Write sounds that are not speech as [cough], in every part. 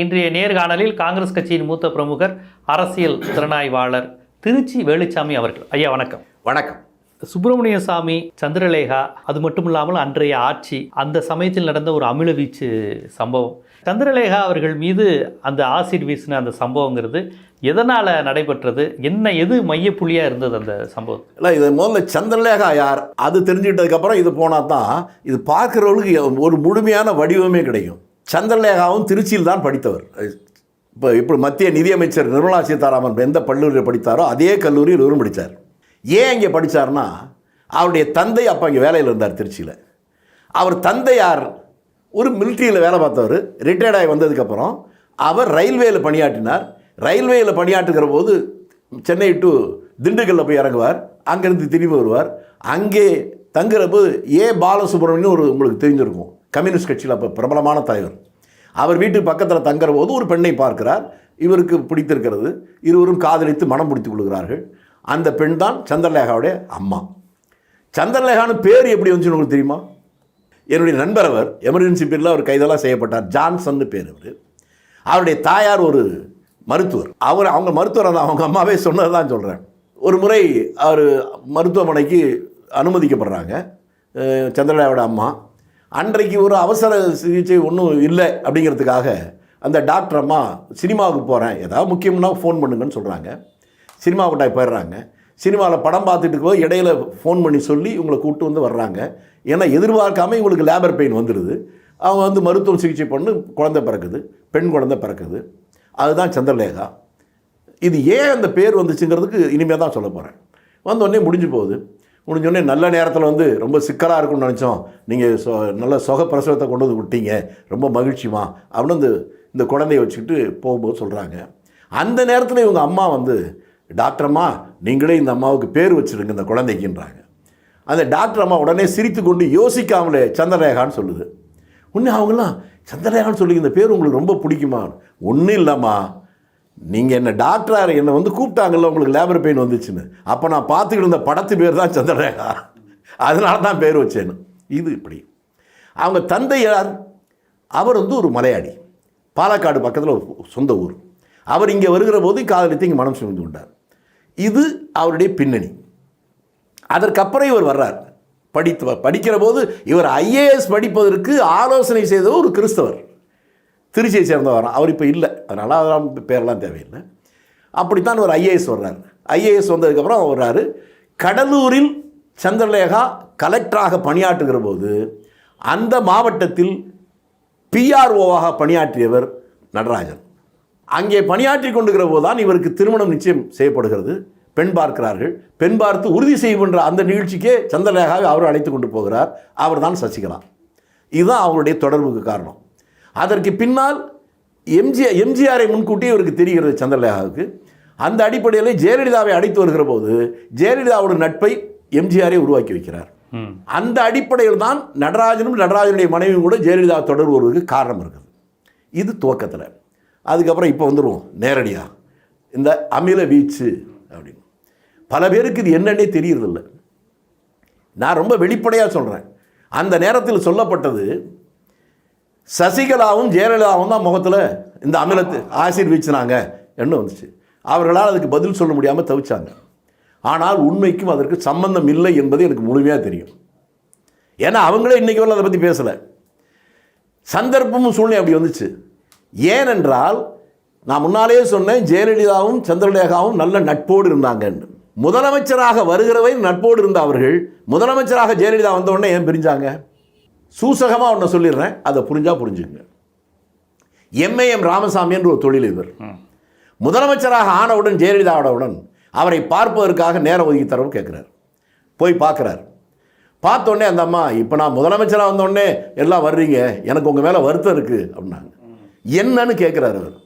இன்றைய நேர்காணலில் காங்கிரஸ் கட்சியின் மூத்த பிரமுகர் அரசியல் திறனாய்வாளர் திருச்சி வேலுச்சாமி அவர்கள். ஐயா வணக்கம். வணக்கம். சுப்பிரமணிய சாமி சந்திரலேகா அது மட்டும் இல்லாமல் அன்றைய ஆட்சி அந்த சமயத்தில் நடந்த ஒரு அமில வீச்சு சம்பவம். சந்திரலேகா அவர்கள் மீது அந்த ஆசிட் வீசின அந்த சம்பவங்கிறது எதனால் நடைபெற்றது? என்ன எது மையப்புள்ளியாக இருந்தது அந்த சம்பவம்? இல்லை இது முதல்ல சந்திரலேகா யார்? அது தெரிஞ்சுக்கிட்டதுக்கப்புறம் இது போனால் தான் இது பார்க்குறவங்களுக்கு ஒரு முழுமையான வடிவமே கிடைக்கும். சந்திரலேகாவும் திருச்சியில் தான் படித்தவர். இப்போ இப்போ மத்திய நிதியமைச்சர் நிர்மலா சீதாராமன் எந்த பல்லூரியில் படித்தாரோ அதே கல்லூரியில் இவரும் படித்தார். ஏன் இங்கே படித்தார்னா அவருடைய தந்தை அப்போ இங்கே வேலையில் இருந்தார் திருச்சியில். அவர் தந்தையார் ஒரு மிலிட்ரியில் வேலை பார்த்தவர் ரிட்டையர்ட் ஆகி வந்ததுக்கப்புறம் அவர் ரயில்வேயில் பணியாற்றினார். ரயில்வேயில் பணியாற்றுகிற போது சென்னை டு திண்டுக்கல்லில் போய் இறங்குவார் அங்கேருந்து திரும்பி வருவார். அங்கே தங்குறப்போ ஏ. பாலசுப்ரமணியம் ஒரு உங்களுக்கு தெரிஞ்சிருக்கும். கம்யூனிஸ்ட் கட்சியில் அப்போ பிரபலமான தலைவர். அவர் வீட்டுக்கு பக்கத்தில் தங்குற போது ஒரு பெண்ணை பார்க்கிறார். இவருக்கு பிடித்திருக்கிறது. இருவரும் காதலித்து மனம் பிடித்துக் கொள்கிறார்கள். அந்த பெண் தான் சந்திரலேகாவுடைய அம்மா. சந்திரலேகான்னு பேர் எப்படி வந்துச்சுன்னு உங்களுக்கு தெரியுமா? என்னுடைய நண்பர் அவர் எமர்ஜென்சி பீரியடில் அவர் கைதெல்லாம் செய்யப்பட்டார். ஜான்சன் பேர் அவர் அவருடைய தாயார் ஒரு மருத்துவர். அவர் அவங்க மருத்துவர் அந்த அவங்க அம்மாவே சொன்னது தான் சொல்கிறேன் ஒரு முறை அவர் மருத்துவமனைக்கு அனுமதிக்கப்படுறாங்க. சந்திரலேகாவோட அம்மா. அன்றைக்கு ஒரு அவசர சிகிச்சை ஒன்றும் இல்லை அப்படிங்கிறதுக்காக அந்த டாக்டர் அம்மா சினிமாவுக்கு போகிறேன் ஏதாவது முக்கியம்னா ஃபோன் பண்ணுங்கன்னு சொல்கிறாங்க சினிமா போயிடுறாங்க. சினிமாவில் படம் பார்த்துட்டு இருக்கும்போது இடையில ஃபோன் பண்ணி சொல்லி இவங்களை கூப்பிட்டு வந்து வர்றாங்க. ஏன்னா எதிர்பார்க்காம இவங்களுக்கு லேபர் பெயின் வந்துடுது அவங்க வந்து மருத்துவ சிகிச்சை பண்ணு குழந்தை பிறக்குது பெண் குழந்தை பிறக்குது. அதுதான் சந்திரலேகா. இது ஏன் அந்த பேர் வந்துச்சுங்கிறதுக்கு இனிமேல் தான் சொல்ல போகிறேன் வந்தோடனே முடிஞ்சு போகுது. முடிஞ்சோடனே நல்ல நேரத்தில் வந்து ரொம்ப சிக்கலாக இருக்கும்னு நினச்சோம். நீங்கள் சொ நல்ல சொக பிரசவத்தை கொண்டு வந்து விட்டீங்க. ரொம்ப மகிழ்ச்சிமா? அப்படின்னு இந்த இந்த குழந்தைய வச்சுக்கிட்டு போகும்போது சொல்கிறாங்க அந்த நேரத்தில் இவங்க அம்மா வந்து டாக்டரம்மா நீங்களே இந்த அம்மாவுக்கு பேர் வச்சுருங்க இந்த குழந்தைக்குன்றாங்க. அந்த டாக்டர் அம்மா உடனே சிரித்து கொண்டு யோசிக்காமலே சந்திரரேகான்னு சொல்லுது. உடனே அவங்களாம் சந்திரரேகான்னு சொல்லி இந்த பேர் உங்களுக்கு ரொம்ப பிடிக்குமா? ஒன்றும் இல்லைம்மா. நீங்கள் என்ன டாக்டராக என்னை வந்து கூப்பிட்டாங்கல்ல உங்களுக்கு லேபர் பெயின் வந்துச்சுன்னு. அப்போ நான் பார்த்துக்கிட்டு இருந்த படத்து பேர் தான் சந்திரரேகா. அதனால தான் பேர் வச்சேன்னு. இது இப்படி. அவங்க தந்தையார் அவர் வந்து ஒரு மலையாளி. பாலக்காடு பக்கத்தில் ஒரு சொந்த ஊர். அவர் இங்கே வருகிற போது காதலித்து இங்கே மனம் சுமந்து கொண்டார். இது அவருடைய பின்னணி. அதற்கப்புறம் இவர் வர்றார். படித்து படிக்கிற போது இவர் ஐஏஎஸ் படிப்பதற்கு ஆலோசனை செய்த ஒரு கிறிஸ்தவர். திருச்சியை சேர்ந்தவர். அவர் இப்போ இல்லை. அதனால் அதெல்லாம் பேரெல்லாம் தேவையில்லை. அப்படித்தான் ஒரு ஐஏஎஸ் வர்றார். ஐஏஎஸ் வந்ததுக்கப்புறம் அவர் வர்றாரு. கடலூரில் சந்திரலேகா கலெக்டராக பணியாற்றுகிற போது அந்த மாவட்டத்தில் பிஆர்ஓவாக பணியாற்றியவர் நடராஜன். அங்கே பணியாற்றி கொண்டுகிற போது தான் இவருக்கு திருமணம் நிச்சயம் செய்யப்படுகிறது. பெண் பார்க்கிறார்கள். பெண் பார்த்து உறுதி செய்கின்ற அந்த நிகழ்ச்சிக்கே சந்திரலேகாவை அவர் அழைத்து கொண்டு போகிறார். அவர் தான் சசிகலா. இதுதான் அவருடைய தொடர்புக்கு காரணம். அதற்கு பின்னால் எம்ஜிஆர் எம்ஜிஆரை முன்கூட்டியே இவருக்கு தெரிகிறது சந்திரலேகாவுக்கு. அந்த அடிப்படையில் ஜெயலலிதாவை அழைத்து வருகிற போது ஜெயலலிதாவோட நட்பை எம்ஜிஆரை உருவாக்கி வைக்கிறார். அந்த அடிப்படையில் தான் நடராஜனும் நடராஜனுடைய மனைவியும் கூட ஜெயலலிதா தொடர்பு வருவதற்கு காரணம் இருக்குது. இது துவக்கத்தில். அதுக்கப்புறம் இப்போ வந்துடுவோம் நேரடியாக இந்த அமில வீச்சு அப்படின்னு. பல பேருக்கு இது என்னன்னே தெரியறதில்ல. நான் ரொம்ப வெளிப்படையாக சொல்கிறேன் அந்த நேரத்தில் சொல்லப்பட்டது சசிகலாவும் ஜெயலலிதாவும் தான் முகத்தில் இந்த அமிலத்து ஆசிட் வீச்சினாங்க. என்ன வந்துச்சு? அவர்களால் அதுக்கு பதில் சொல்ல முடியாமல் தவிச்சாங்க. ஆனால் உண்மைக்கும் அதற்கு சம்பந்தம் இல்லை என்பது எனக்கு முழுமையாக தெரியும். ஏன்னா அவங்களே இன்றைக்கி வரல அதை பற்றி பேசலை. சந்தர்ப்பமும் சூழ்நிலை அப்படி வந்துச்சு. ஏனென்றால் நான் முன்னாலேயே சொன்னேன் ஜெயலலிதாவும் சந்திரலேகாவும் நல்ல நட்போடு இருந்தாங்கன்னு. முதலமைச்சராக வருகிறவை நட்போடு இருந்த அவர்கள் முதலமைச்சராக ஜெயலலிதா வந்தவுடனே ஏன் பிரிஞ்சாங்க? சூசகமாக ஒன்று சொல்லிடுறேன். அதை புரிஞ்சா புரிஞ்சுங்க. எம்ஏஎம் ராமசாமி என்று ஒரு தொழிலதிபர் முதலமைச்சராக ஆனவுடன் ஜெயலலிதாவுடன் அவரை பார்ப்பதற்காக நேரம் ஒதுக்கி தரவும் கேட்குறாரு. போய் பார்க்குறாரு. பார்த்தோடனே அந்த அம்மா இப்போ நான் முதலமைச்சராக வந்தோடனே எல்லாம் வர்றீங்க. எனக்கு உங்கள் மேலே வருத்தம் இருக்குது அப்படின்னாங்க. என்னன்னு கேட்குறாரு அவர்.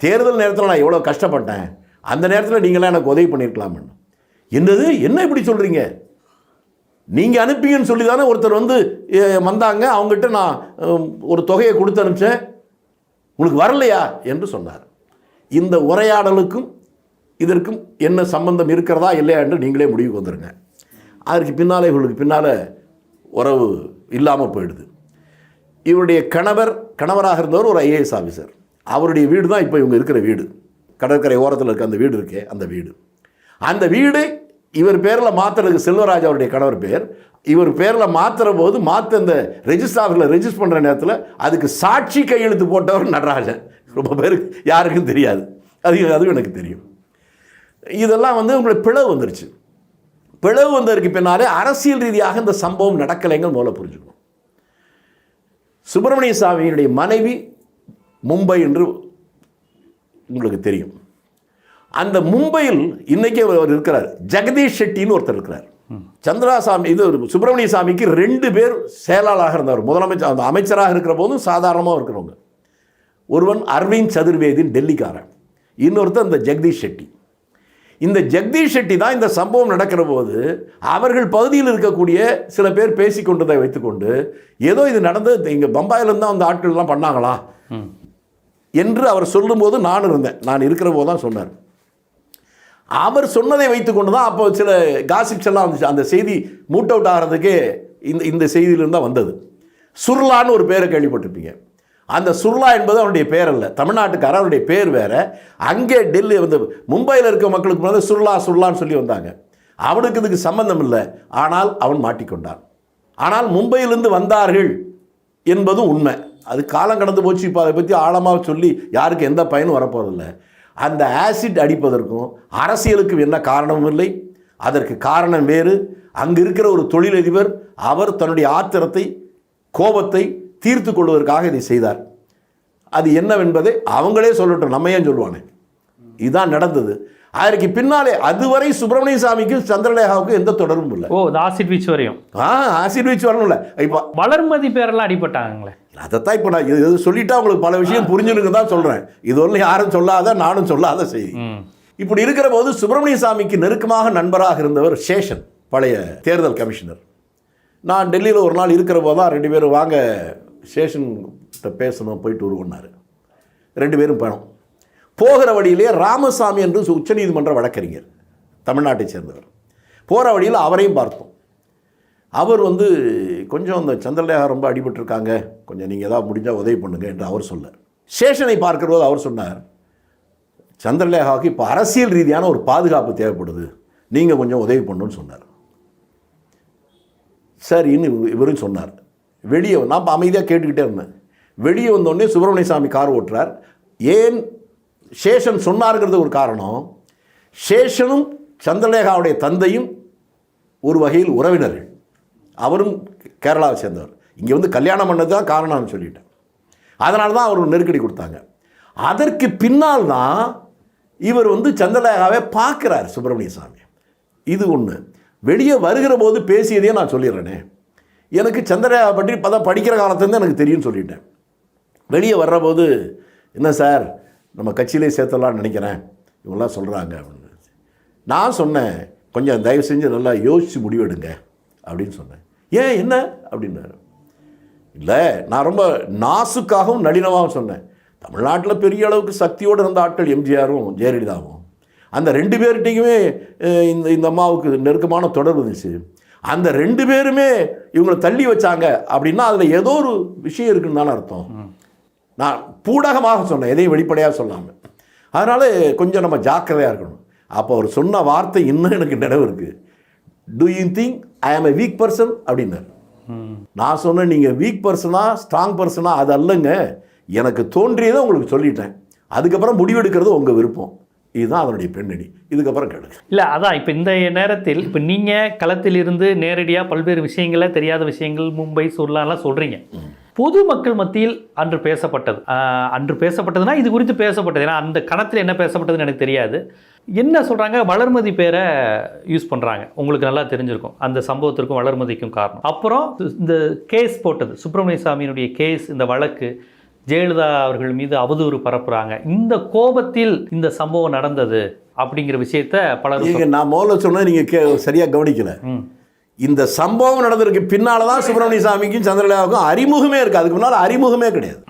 தேர்தல் நேரத்தில் நான் எவ்வளோ கஷ்டப்பட்டேன். அந்த நேரத்தில் நீங்களாம் எனக்கு உதவி பண்ணியிருக்கலாம்னு என்னது? என்ன இப்படி சொல்கிறீங்க நீங்கள் அனுப்பிங்கன்னு சொல்லி தானே ஒருத்தர் வந்து வந்தாங்க. அவங்ககிட்ட நான் ஒரு தொகையை கொடுத்து அனுப்பிச்சேன். உங்களுக்கு வரலையா? என்று சொன்னார். இந்த உரையாடலுக்கும் இதற்கும் என்ன சம்பந்தம் இருக்கிறதா இல்லையா என்று நீங்களே முடிவுக்கு வந்துடுங்க அதற்கு பின்னாலே இவர்களுக்கு பின்னால் உறவு இல்லாமல் போயிடுது. இவருடைய கணவர் கணவராக இருந்தவர் ஒரு ஐஏஎஸ் ஆஃபீஸர் அவருடைய வீடு தான் இப்போ இவங்க இருக்கிற வீடு. கடற்கரை ஓரத்தில் இருக்க அந்த வீடு இருக்கே அந்த வீடு. அந்த வீடு இவர் பேரில் மாற்றுறதுக்கு செல்வராஜ் அவருடைய கணவர் பேர். இவர் பேரில் மாற்றுற போது மாற்ற இந்த ரெஜிஸ்டர் ஆஃபீஸில் ரெஜிஸ்டர் பண்ணுற நேரத்தில் அதுக்கு சாட்சி கையெழுத்து போட்டவர் நடராஜன். ரொம்ப பேருக்கு யாருக்கும் தெரியாது. அது அதுவும் எனக்கு தெரியும். இதெல்லாம் வந்து உங்களுக்கு பிளவு வந்துருச்சு. பிளவு வந்ததற்கு பின்னாலே அரசியல் ரீதியாக இந்த சம்பவம் நடக்கலைங்க மூலம் புரிஞ்சுக்கணும். சுப்பிரமணிய சாமியினுடைய மனைவி மும்பை என்று உங்களுக்கு தெரியும். அந்த மும்பையில் இன்னைக்கு அவர் இருக்கிறார். ஜெகதீஷ் ஷெட்டின்னு ஒருத்தர் இருக்கிறார். சந்திராசாமி இது ஒரு சுப்பிரமணிய சாமிக்கு ரெண்டு பேர் செயலாளராக இருந்தவர். முதலமைச்சர் அந்த அமைச்சராக இருக்கிற போதும் சாதாரணமாக இருக்கிறவங்க. ஒருவன் அரவிந்த் சதுர்வேதின் டெல்லிக்காரன். இன்னொருத்தர் இந்த ஜெகதீஷ் ஷெட்டி. இந்த ஜெகதீஷ் ஷெட்டி தான் இந்த சம்பவம் நடக்கிற போது அவர்கள் பகுதியில் இருக்கக்கூடிய சில பேர் பேசி கொண்டதை வைத்துக்கொண்டு ஏதோ இது நடந்தது இங்கே பம்பாயிலேருந்து தான் அந்த ஆட்கள்லாம் பண்ணாங்களா? என்று அவர் சொல்லும்போது நான் இருந்தேன். நான் இருக்கிற போது தான் சொன்னார். அவர் சொன்னதை வைத்துக்கொண்டு தான் அப்போ சில காசிப்ஸ் எல்லாம் வந்துச்சு. அந்த செய்தி மூட் அவுட் ஆகிறதுக்கு இந்த இந்த செய்தியிலிருந்து தான் வந்தது. சுர்லான்னு ஒரு பேரை கேள்விப்பட்டிருப்பீங்க. அந்த சுர்லா என்பது அவனுடைய பேர் அல்ல. தமிழ்நாட்டுக்காரர் அவருடைய பேர் வேறு. அங்கே டெல்லி வந்து மும்பையில் இருக்க மக்களுக்கு முன்னாடி சுர்லா சுர்லான்னு சொல்லி வந்தாங்க. அவனுக்கு இதுக்கு சம்பந்தம் இல்லை. ஆனால் அவன் மாட்டிக்கொண்டான். ஆனால் மும்பையிலிருந்து வந்தார்கள் என்பதும் உண்மை. அது காலம் கடந்து போச்சு. இப்போ அதை பற்றி ஆழமாக சொல்லி யாருக்கு எந்த பயனும் வரப்போகிறதில்லை அந்த ஆசிட் அடிப்பதற்கும் அரசியலுக்கு என்ன காரணமும் இல்லை. அதற்கு காரணம் வேறு. அங்கு இருக்கிற ஒரு தொழிலதிபர் அவர் தன்னுடைய ஆத்திரத்தை கோபத்தை தீர்த்து கொள்வதற்காக இதை செய்தார். அது என்னவென்பதை அவங்களே சொல்லட்டும். நம்ம ஏன் சொல்லுவானே? இதுதான் நடந்தது. அதற்கு பின்னாலே அதுவரை சுப்பிரமணிய சாமிக்கும் சந்திரலேகாவுக்கும் எந்த தொடர்பும் இல்லை. ஓ ஆசிட் வீச்சு வரையும். ஆ ஆசிட் வச்சு வரணும்ல இப்போ வளர்மதி பேரெல்லாம் அடிபட்டாங்களே அதைத்தான் இப்போ நான் இது சொல்லிட்டா உங்களுக்கு பல விஷயம் புரிஞ்சுனுங்க தான் சொல்கிறேன் இது ஒன்றும் யாரும் சொல்லாத நானும் சொல்லாத செய்தி. இப்படி இருக்கிற போது சுப்பிரமணிய சாமிக்கு நெருக்கமாக நண்பராக இருந்தவர் சேஷன் பழைய தேர்தல் கமிஷனர். நான் டெல்லியில் ஒரு நாள் இருக்கிற போது தான் ரெண்டு பேரும் வாங்க சேஷன் கிட்ட பேசணும் போயிட்டு வருவோன்னாரு ரெண்டு பேரும் பணம் போகிற வழியிலே ராமசாமி என்று உச்சநீதிமன்ற வழக்கறிஞர் தமிழ்நாட்டை சேர்ந்தவர். போகிற வழியில் அவரையும் பார்த்தோம். அவர் வந்து கொஞ்சம் அந்த சந்திரலேகா ரொம்ப அடிபட்டிருக்காங்க. கொஞ்சம் நீங்கள் ஏதாவது முடிஞ்சால் உதவி பண்ணுங்க என்று அவர் சொன்னார். சேஷனை பார்க்கிற போது அவர் சொன்னார் சந்திரலேகாவுக்கு இப்போ அரசியல் ரீதியான ஒரு பாதுகாப்பு தேவைப்படுது. நீங்கள் கொஞ்சம் உதவி பண்ணணும்னு சொன்னார். சரின்னு இவரு- இவரும் சொன்னார். வெளியே நான் இப்போ அமைதியாக கேட்டுக்கிட்டே இருந்தேன். வெளியே வந்தோடனே சுப்பிரமணிய சாமி கார் ஓட்டுறார். ஏன் சேஷன் சொன்னாருங்கிறது ஒரு காரணம். சேஷனும் சந்திரலேகாவுடைய தந்தையும் ஒரு வகையில் உறவினர்கள். அவரும் கேரளாவை சேர்ந்தவர். இங்கே வந்து கல்யாணம் பண்ணது தான் காரணம்னு சொல்லிட்டேன். அதனால தான் அவர் நெருக்கடி கொடுத்தாங்க. அதற்கு பின்னால் தான் இவர் வந்து சந்திரலேகாவை பார்க்குறார் சுப்பிரமணிய சாமி. இது ஒன்று வெளியே வருகிற போது பேசியதையே நான் சொல்லிடுறேனே. எனக்கு சந்திரலேகா பற்றி இப்போ தான் படிக்கிற காலத்துலேருந்து எனக்கு தெரியும்னு சொல்லிட்டேன். வெளியே வர்ற போது என்ன சார்? நம்ம கட்சியிலே சேர்த்தலாம்னு நினைக்கிறேன். இவங்களாம் சொல்கிறாங்க அப்படின்னு. நான் சொன்னேன் கொஞ்சம் தயவு செஞ்சு நல்லா யோசித்து முடிவெடுங்க அப்படின்னு சொன்னேன். ஏன் என்ன? அப்படின்னாரு. இல்லை நான் ரொம்ப நாசுக்காகவும் நளினமாகவும் சொன்னேன். தமிழ்நாட்டில் பெரிய அளவுக்கு சக்தியோடு இருந்த ஆட்கள் எம்ஜிஆரும் ஜெயலலிதாவும். அந்த ரெண்டு பேர்கிட்டையுமே இந்த இந்த அம்மாவுக்கு நெருக்கமான தொடர்பு இருந்துச்சு. அந்த ரெண்டு பேருமே இவங்களை தள்ளி வச்சாங்க அப்படின்னா அதில் ஏதோ ஒரு விஷயம் இருக்குன்னு தானே அர்த்தம். நான் பூடகமாக சொன்னேன் எதையும் வெளிப்படையாக சொல்லாமல் அதனால் கொஞ்சம் நம்ம ஜாக்கிரதையாக இருக்கணும். அப்போ அவர் சொன்ன வார்த்தை இன்னும் எனக்கு நினைவு இருக்குது டு யூ திங்க் ஐ ஆம் எ வீக் பர்சன் அப்படின்னாரு. நான் சொன்னேன் நீங்கள் வீக் பர்சனா ஸ்ட்ராங் பர்சனா அது அல்லங்க எனக்கு தோன்றியதை உங்களுக்கு சொல்லிட்டேன். அதுக்கப்புறம் முடிவெடுக்கிறது உங்கள் விருப்பம். இதுதான் அதனுடைய பெண்ணடி இதுக்கப்புறம் கேளுங்க. இல்லை அதான் இப்போ இந்த நேரத்தில் இப்போ நீங்கள் களத்தில் இருந்து நேரடியாக பல்வேறு விஷயங்களை தெரியாத விஷயங்கள் மும்பை சுர்லாலாம் சொல்கிறீங்க பொதுமக்கள் மத்தியில் அன்று பேசப்பட்டது. அன்று பேசப்பட்டதுன்னா இது குறித்து பேசப்பட்டது. ஏன்னா அந்த கணத்தில் என்ன பேசப்பட்டதுன்னு எனக்கு தெரியாது. என்ன சொல்கிறாங்க வளர்மதி பேரை யூஸ் பண்ணுறாங்க உங்களுக்கு நல்லா தெரிஞ்சிருக்கும். அந்த சம்பவத்திற்கும் வளர்மதிக்கும் காரணம். அப்புறம் இந்த கேஸ் போட்டது. சுப்பிரமணிய சாமியினுடைய கேஸ் இந்த வழக்கு ஜெயலலிதா அவர்கள் மீது அவதூறு பரப்புறாங்க. இந்த கோபத்தில் இந்த சம்பவம் நடந்தது அப்படிங்கிற விஷயத்த நீங்க நான் முதல்ல சொன்னது நீங்கள் சரியாக கவனிக்கல. இந்த சம்பவம் நடந்ததுக்கு பின்னால தான் சுப்பிரமணிய சாமிக்கும் சந்திரலேகாவுக்கும் அறிமுகமே இருக்குது அதுக்கு முன்னால் அறிமுகமே கிடையாது.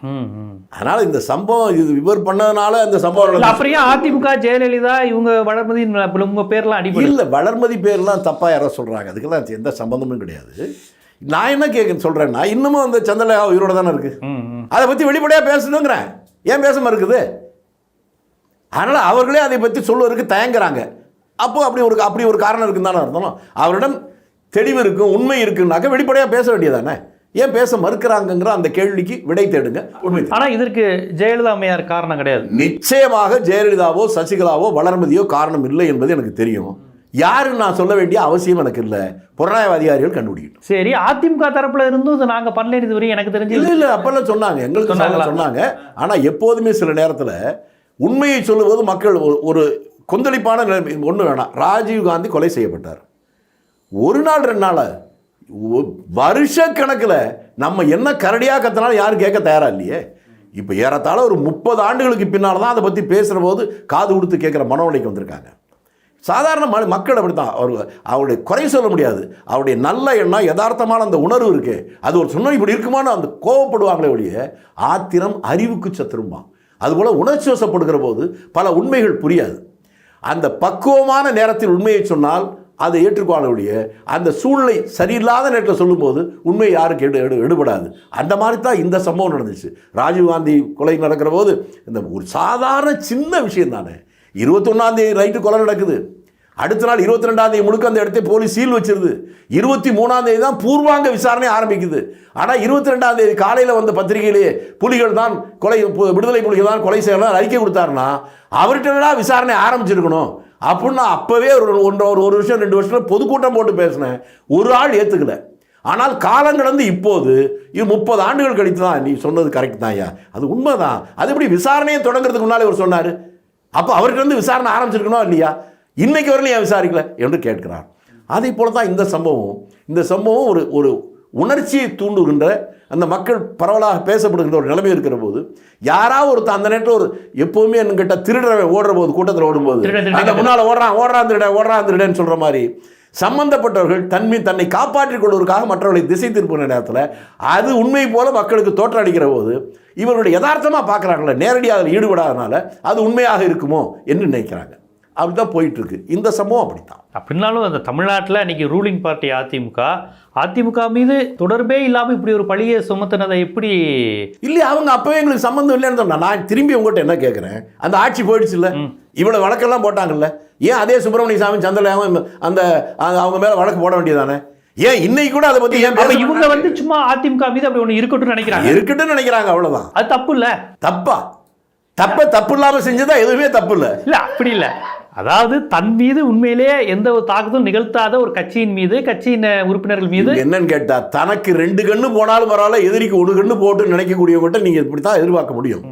அதனால் இந்த சம்பவம் இது இவர் பண்ணதுனால இந்த சம்பவம் ஏன் அதிமுக ஜெயலலிதா இவங்க வளர்மதி உங்க பேர்லாம் அடிபடு இல்லை வளர்மதி பேர்லாம் தப்பாக யாரோ சொல்கிறாங்க அதுக்கெல்லாம் எந்த சம்பந்தமும் கிடையாது. நான் என்ன கேட்க சொல்கிறேன்னா இன்னமும் அந்த சந்திரலேகா உயிரோட தானே இருக்குது அதை பற்றி வெளிப்படையாக பேசணுங்கிறேன். ஏன் பேச மறுக்குது அதனால் அவர்களே அதை பற்றி சொல்வதற்கு தயங்குறாங்க. அப்போ அப்படி ஒரு அப்படி ஒரு காரணம் இருக்குன்னு தானே அர்த்தம். அவரிடம் தெளிவு இருக்கும் உண்மை இருக்குன்னாக்க வெளிப்படையாக பேச வேண்டியதானே? ஏன் பேச மறுக்கிறாங்கங்கிற அந்த கேள்விக்கு விடை தேடுங்க. உண்மை ஆனா இதற்கு ஜெயலலிதா அம்மையார் காரணம் கிடையாது. நிச்சயமாக ஜெயலலிதாவோ சசிகலாவோ வளர்மதியோ காரணம் இல்லை என்பது எனக்கு தெரியும். யாருன்னு நான் சொல்ல வேண்டிய அவசியம் எனக்கு இல்லை. புலனாய்வு அதிகாரிகள் கண்டுபிடிக்கட்டும் சரி அதிமுக தரப்புல இருந்தும் இது நாங்க பண்ணல இது வரையும் எனக்கு தெரிஞ்சு இல்லை இல்லை அப்பெல்லாம் சொன்னாங்க. எங்களுக்கு? சொன்னாங்க ஆனால் எப்போதுமே சில நேரத்தில் உண்மையை சொல்லும்போது மக்கள் ஒரு- கொந்தளிப்பான நிலைமை ஒன்று வேணாம். ராஜீவ் காந்தி கொலை செய்யப்பட்டார். ஒரு நாள் ரெண்டு நாள்? வருஷ கணக்கில் நம்ம என்ன கரடியாக கத்தினாலும் யாரும் கேட்க தயாரா இல்லையே? இப்போ ஏறத்தாழ ஒரு முப்பது ஆண்டுகளுக்கு பின்னால் தான் அதை பற்றி பேசுகிற போது காது கொடுத்து கேட்குற மனநிலைக்கு வந்திருக்காங்க. சாதாரண ம மக்கள் அப்படித்தான். அவர் அவருடைய குறை சொல்ல முடியாது. அவருடைய நல்ல எண்ணம் யதார்த்தமான அந்த உணர்வு இருக்கே. அது ஒரு சொன்ன இப்படி இருக்குமான்னு அந்த கோவப்படுவாங்களே ஒழிய ஆத்திரம் அறிவுக்கு சத்துருமா அதுபோல் உணர்ச்சி வசப்படுகிற போது பல உண்மைகள் புரியாது. அந்த பக்குவமான நேரத்தில் உண்மையை சொன்னால் அதை ஏற்றுக்கொள்ளக்கூடிய அந்த சூழ்நிலை சரியில்லாத நேரத்தில் சொல்லும்போது உண்மை யாருக்கு எடு எடு எடுபடாது. அந்த மாதிரி தான் இந்த சம்பவம் நடந்துச்சு. ராஜீவ்காந்தி கொலை நடக்கிற போது இந்த ஒரு சாதாரண சின்ன விஷயம் தானே. இருபத்தொன்னாந்தேதி ரைட்டு கொலை நடக்குது. அடுத்த நாள் இருபத்தி ரெண்டாந்தேதி முழுக்க அந்த இடத்தை போலீஸ் சீல் வச்சிருது. இருபத்தி மூணாந்தேதி தான் பூர்வாங்க விசாரணை ஆரம்பிக்குது. ஆனால் இருபத்தி ரெண்டாந்தேதி காலையில் வந்த பத்திரிகையிலேயே புலிகள் தான் கொலை விடுதலை புலிகள் தான் கொலை செய்யலாம் அறிக்கை கொடுத்தாருன்னா அவர்கிட்ட விசாரணை ஆரம்பிச்சிருக்கணும்? அப்படின்னு நான் அப்போவே ஒரு ஒன்றரை ஒரு ஒரு வருஷம் ரெண்டு வருஷம் பொதுக்கூட்டம் போட்டு பேசினேன். ஒரு ஆள் ஏற்றுக்கல ஆனால் காலம் கடந்து இப்போது இது முப்பது ஆண்டுகள் கழித்து தான் நீ சொன்னது கரெக்ட் தான் ஐயா. அது உண்மைதான். அது எப்படி விசாரணையை தொடங்குறதுக்கு முன்னாலே அவர் சொன்னார். அப்போ அவர்கிட்ட இருந்து விசாரணை ஆரம்பிச்சிருக்கணும் இல்லையா? இன்னைக்கு வரலையும் ஏன் விசாரிக்கல? என்று கேட்கிறார். அதே போல தான் இந்த சம்பவம். இந்த சம்பவம் ஒரு ஒரு உணர்ச்சியை தூண்டுகின்ற அந்த மக்கள் பரவலாக பேசப்படுகின்ற ஒரு நிலைமை இருக்கிற போது யாராவது ஒருத்தன் அந்த நேரத்தில் ஒரு எப்போவுமே என்கிட்ட திருடுறவன் ஓடுற போது கூட்டத்தில் ஓடும்போது. அந்த முன்னால் ஓடுறான் ஓடுறான் திருட ஓடுறான் திருடன்னு சொல்கிற மாதிரி சம்பந்தப்பட்டவர்கள் தன்மை தன்னை காப்பாற்றிக் கொள்வதற்காக மற்றவர்களை திசை திருப்புகிற நேரத்தில் அது உண்மை போல மக்களுக்கு தோற்றடிக்கிற போது இவர்களுடைய யதார்த்தமாக பார்க்குறாங்களே நேரடியாக அதில் ஈடுபடாதனால அது உண்மையாக இருக்குமோ என்று நினைக்கிறாங்க. அப்படிதான் போயிட்டு இருக்கு இந்த சம்பவம் அப்படித்தான். அப்படின்னாலும் அந்த தமிழ்நாட்டில் இன்னைக்கு ரூலிங் பார்ட்டி அதிமுக அதிமுக மீது தொடர்பே இல்லாமல் இப்படி ஒரு பழியை சுமத்தினதை எப்படி இல்லையா அவங்க அப்பவே எங்களுக்கு சம்மந்தம் இல்லைன்னு சொன்னா நான் திரும்பி உங்கள்கிட்ட என்ன கேட்குறேன் அந்த ஆட்சி போயிடுச்சுல்ல? இவ்வளோ வழக்கெல்லாம் போட்டாங்கல்ல? ஏன் அதே சுப்பிரமணிய சாமி சந்திரலேகம் அந்த அவங்க மேலே வழக்கு போட வேண்டியதானே? ஏன் இன்னைக்கு கூட அதை பற்றி ஏன் இவங்க வந்து சும்மா அதிமுக மீது அப்படி ஒன்று இருக்கட்டும்னு நினைக்கிறாங்க. இருக்கட்டும்னு நினைக்கிறாங்க அவ்வளவுதான். அது தப்பு இல்ல. தப்பா? தப்ப தப்பு இல்லாம செஞ்சதா எதுவுமே தப்பு இல்ல. இல்ல அப்படி இல்ல. அதாவது தன் மீது உண்மையிலேயே எந்த ஒரு தாக்குதலும் நிகழ்த்தாத ஒரு கட்சியின் மீது கட்சியின் உறுப்பினர்கள் மீது. என்னன்னு கேட்டா தனக்கு ரெண்டு கண்ணு போனாலும் பரவாயில்ல எதிரிக்கு ஒரு கண்ணு போட்டு நினைக்கக்கூடியவங்ககிட்ட நீங்க இப்படித்தான் எதிர்பார்க்க முடியும்.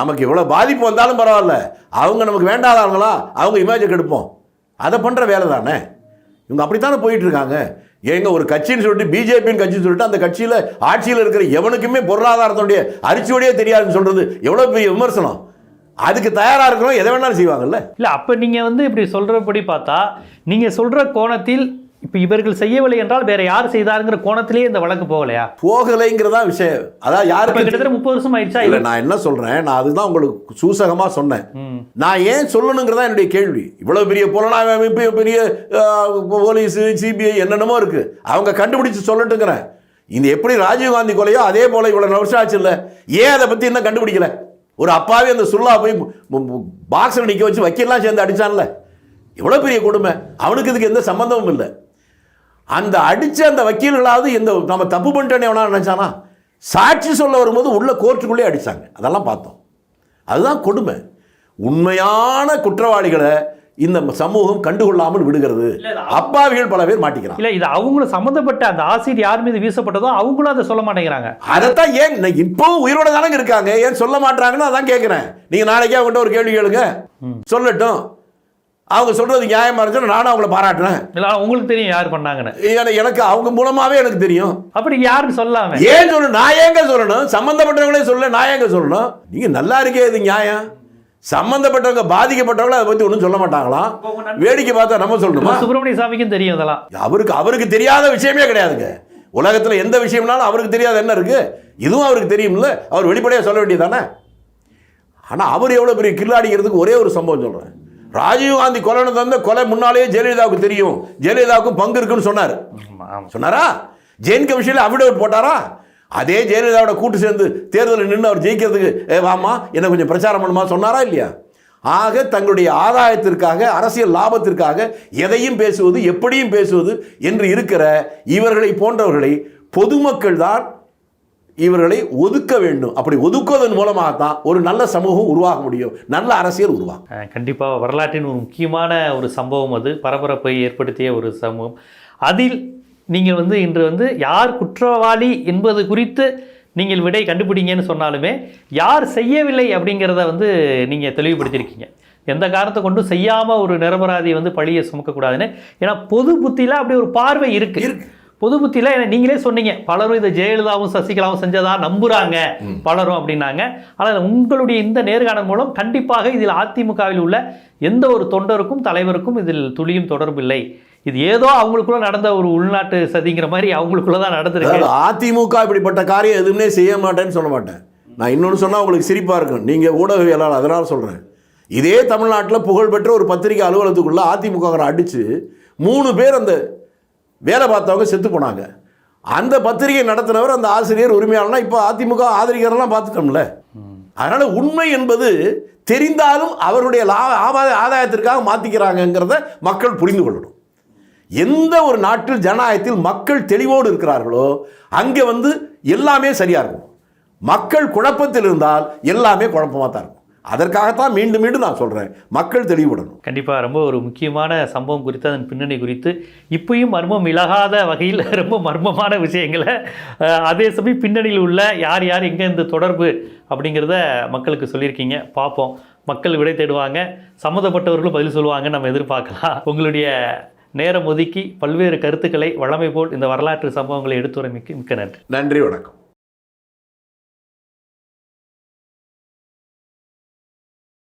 நமக்கு எவ்வளவு பாதிப்பு வந்தாலும் பரவாயில்ல. அவங்க நமக்கு வேண்டாதவங்களா அவங்க இமேஜை கெடுப்போம் அதை பண்ற வேலை தானே. இவங்க அப்படித்தானே போயிட்டு இருக்காங்க. ஏங்க ஒரு கட்சின்னு சொல்லிட்டு பிஜேபின்னு கட்சின்னு சொல்லிட்டு அந்த கட்சியில் ஆட்சியில் இருக்கிற எவனுக்குமே பொருளாதாரத்துடைய அரிச்சுவடியே தெரியாதுன்னு சொல்றது எவ்வளோ பெரிய விமர்சனம். அதுக்கு தயாராக இருக்கிறோம் எதை வேணாலும் செய்வாங்கல்ல? இல்ல அப்ப நீங்க வந்து இப்படி சொல்றபடி பார்த்தா நீங்க சொல்ற கோணத்தில் இப்ப இவர்கள் செய்யவில்லை என்றால் வேற யார் செய்தாருங்கிற கோணத்திலேயே இந்த வழக்கு போகலையா? போகலைங்கிறதா விஷயம். அதான் இப்ப யாருக்கு கிட்டத்தட்ட முப்பது வருஷம் ஆயிடுச்சா? இல்ல நான் என்ன சொல்றேன் நான் அதுதான் உங்களுக்கு சூசகமா சொன்னேன். நான் ஏன் சொல்லணுங்கிறதா என்னுடைய கேள்வி. இவ்வளவு பெரிய புலனாய்வு அமைப்பு பெரிய போலீஸ் சிபிஐ என்னென்னமோ இருக்கு. அவங்க கண்டுபிடிச்சு சொல்லட்டுங்கிறேன். இந்த எப்படி ராஜீவ்காந்தி கொலையோ அதே போல இவ்வளவு வருஷம் ஆச்சு இல்ல. ஏன் அதை பத்தி என்ன கண்டுபிடிக்கல? ஒரு அப்பாவே அந்த சுல்லா போய் பாக்ஸில் நிற்க வச்சு வக்கீல்லாம் சேர்ந்து அடிச்சான்ல. எவ்வளோ பெரிய கொடுமை. அவனுக்கு இதுக்கு எந்த சம்மந்தமும் இல்லை. அந்த அடித்த அந்த வக்கீல்களாவது இந்த நம்ம தப்பு பண்ணிட்டேன்னு எவனா நினச்சானா? சாட்சி சொல்ல வரும்போது உள்ள கோர்ட்டுக்குள்ளே அடித்தாங்க அதெல்லாம் பார்த்தோம். அதுதான் கொடுமை. உண்மையான குற்றவாளிகளை இந்த சமூகம் கண்டுகொள்ளாமல் விடுகிறது. அப்பாவிகள் பல பேர் மாட்டிக்கிறான் இல்ல இது அவங்களும் சம்மந்தப்பட்ட அந்த ஆசிட் யார் மீது வீசப்பட்டதோ அவங்களும் அதை சொல்ல மாட்டேங்கிறாங்க. அதைத்தான் ஏன்? இப்பவும் உயிரோட தானங்க இருக்காங்க. ஏன் சொல்ல மாட்டாங்கன்னு அதான் கேட்குறேன் நீங்க நாளைக்கே அவங்ககிட்ட ஒரு கேள்வி கேளுங்க. சொல்லட்டும். அவங்க சொல்றது நியாயமா இருந்துச்சுன்னா நானும் அவங்கள பாராட்டுறேன். இல்ல உங்களுக்கு தெரியும் யார் பண்ணாங்கன்னு. எனக்கு அவங்க மூலமாவே எனக்கு தெரியும். அப்படி யாருன்னு சொல்லாம. ஏன் சொல்லணும்? நான் ஏங்க சொல்லணும்? சம்பந்தப்பட்டவங்களே சொல்ல நான் ஏங்க சொல்லணும்? நீங்க நல்லா இருக்கே இது நியாயம். சம்பந்தப்பட்டவங்க பாதிக்கப்பட்டவங்கள அதை பத்தி ஒன்றும் சொல்ல மாட்டாங்களாம் வேடிக்கை பார்த்தா நம்ம சொல்லணுமா? சுப்பிரமணிய சாமிக்கும் தெரியும் இதெல்லாம். அவருக்கு அவருக்கு தெரியாத விஷயமே கிடையாதுங்க. உலகத்துல எந்த விஷயம்னாலும் அவருக்கு தெரியாத என்ன இருக்கு? இதுவும் அவருக்கு தெரியும்ல. அவர் வெளிப்படையா சொல்ல வேண்டியதானே ஆனா அவர் எவ்வளவு பெரிய கில்லாடிக்கிறதுக்கு ஒரே ஒரு சம்பவம் சொல்றேன். ராஜீவ்காந்தி கொலை தந்த கொலை முன்னாலேயே ஜெயலலிதாவுக்கு தெரியும். ஜெயலலிதாவுக்கும் பங்கு இருக்குன்னு சொன்னார். சொன்னாரா? ஜெயின் கமிஷனில் அஃபிடவிட் போட்டாரா? அதே ஜெயலலிதாவோட கூட்டு சேர்ந்து தேர்தலில் நின்று அவர் ஜெயிக்கிறதுக்கு ஏ வாமா என்ன கொஞ்சம் பிரச்சாரம் பண்ணுமா? சொன்னாரா இல்லையா? ஆக தங்களுடைய ஆதாயத்திற்காக அரசியல் லாபத்திற்காக எதையும் பேசுவது எப்படியும் பேசுவது என்று இருக்கிற இவர்களை போன்றவர்களை பொதுமக்கள் தான் இவர்களை ஒதுக்க வேண்டும். அப்படி ஒதுக்குவதன் மூலமாக தான் ஒரு நல்ல சமூகம் உருவாக முடியும். நல்ல அரசியல் உருவாகும். கண்டிப்பாக வரலாற்றின் ஒரு முக்கியமான ஒரு சம்பவம் அது. பரபரப்பை ஏற்படுத்திய ஒரு சமூகம். அதில் நீங்கள் வந்து இன்று வந்து யார் குற்றவாளி என்பது குறித்து நீங்கள் விடை கண்டுபிடிங்கன்னு சொன்னாலுமே யார் செய்யவில்லை அப்படிங்கிறத வந்து நீங்கள் தெளிவுபடுத்தியிருக்கீங்க. எந்த காரணத்தை கொண்டு செய்யாமல் ஒரு நிரபராதி வந்து பழியை சுமக்கக்கூடாதுன்னு. ஏன்னா பொது புத்தியில் அப்படி ஒரு பார்வை இருக்கு. இருக்கு. பொது புத்தியில் நீங்களே சொன்னீங்க பலரும் இதை ஜெயலலிதாவும் சசிகலாவும் செஞ்சதா நம்புறாங்க பலரும் அப்படின்னாங்க. ஆனால் உங்களுடைய இந்த நேர்காணல் மூலம் கண்டிப்பாக இதில் அதிமுகவில் உள்ள எந்த ஒரு தொண்டருக்கும் தலைவருக்கும் இதில் துளியும் தொடர்பில்லை இது ஏதோ அவங்களுக்குள்ள நடந்த ஒரு உள்நாட்டு சதிங்கிற மாதிரி அவங்களுக்குள்ள தான் நடந்திருக்கு. அதிமுக இப்படிப்பட்ட காரியம் எதுவுமே செய்ய மாட்டேன்னு சொல்ல மாட்டேன். நான் இன்னொன்று சொன்னால் உங்களுக்கு சிரிப்பாக இருக்கும். நீங்கள் ஊடகவியலாளர் அதனால் சொல்கிறேன் இதே தமிழ்நாட்டில் புகழ்பெற்ற ஒரு பத்திரிகை அலுவலகத்துக்குள்ள அதிமுக அடித்து மூணு பேர் அந்த வேலை பார்த்தவங்க செத்து போனாங்க. அந்த பத்திரிகை நடத்தினவர் அந்த ஆசிரியர் உரிமையாளர்னா இப்போ அதிமுக ஆதரிக்கிறதெல்லாம் பார்த்துட்டோம்ல. அதனால் உண்மை என்பது தெரிந்தாலும் அவருடைய லா ஆதாய ஆதாயத்திற்காக மாற்றிக்கிறாங்கங்கிறத மக்கள் புரிந்து கொள்ளணும். எந்த ஒரு நாட்டில் ஜனநாயகத்தில் மக்கள் தெளிவோடு இருக்கிறார்களோ அங்கே வந்து எல்லாமே சரியாக இருக்கும். மக்கள் குழப்பத்தில் இருந்தால் எல்லாமே குழப்பமாக தான் இருக்கும். அதற்காகத்தான் மீண்டும் மீண்டும் நான் சொல்கிறேன் மக்கள் தெளிவுடணும் கண்டிப்பாக ரொம்ப ஒரு முக்கியமான சம்பவம் குறித்து அதன் பின்னணி குறித்து. இப்பயும் மர்மம் இலகாத வகையில் [laughs] ரொம்ப மர்மமான விஷயங்களை அதே சமயம் பின்னணியில் உள்ள யார் யார் எங்கே இந்த தொடர்பு அப்படிங்கிறத மக்களுக்கு சொல்லியிருக்கீங்க. பார்ப்போம். மக்கள் விடை தேடுவாங்க. சம்மந்தப்பட்டவர்களும் பதில் சொல்லுவாங்க நம்ம எதிர்பார்க்கலாம். உங்களுடைய நேரம் ஒதுக்கி பல்வேறு கருத்துக்களை வழமை போல் இந்த வரலாற்று சம்பவங்களை எடுத்துரைமைக்கு மிக்க நன்றி. நன்றி வணக்கம்.